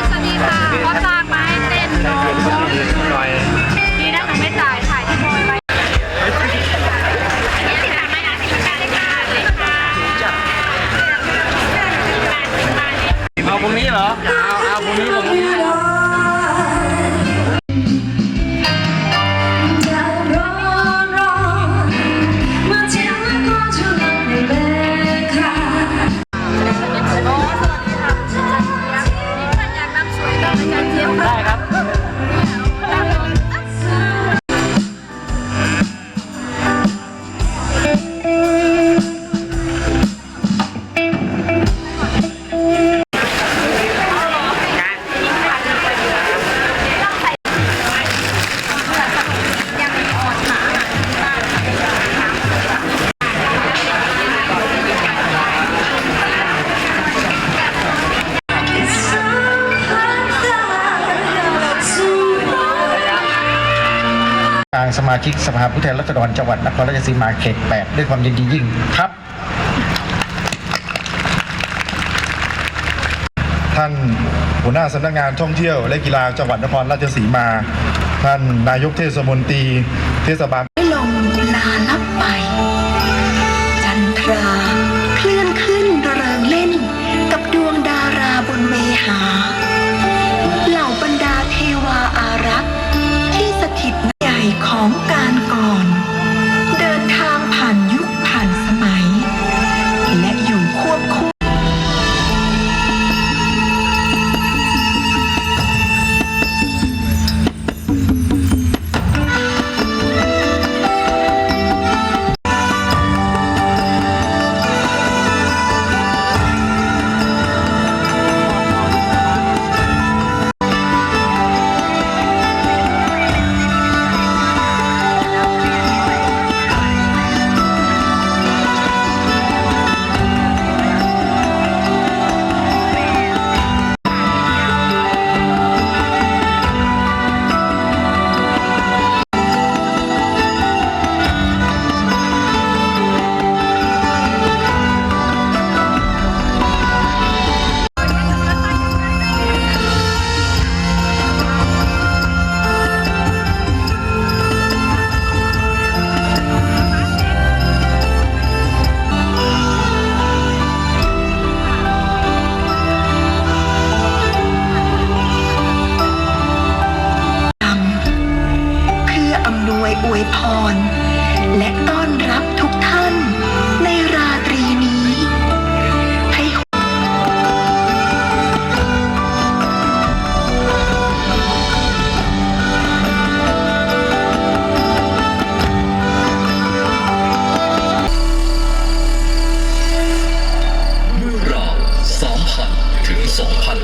ค่ะเขาจ้างมาให้เต้นโน้ตนี่นะหนูไม่จ่ายถ่าางสมาชิกสภาผู้แทนราษฎรจังหวัดนครราชสีมาเขต8ด้วยความยินดียิ่งครับ ท่านหัวหน้าสำนักงานท่องเที่ยวและกีฬาจังหวัดนครราชสีมา ท่านนายกเทศมนตรีเทศบาลได้ลงลาลับไป จันทรา 真好看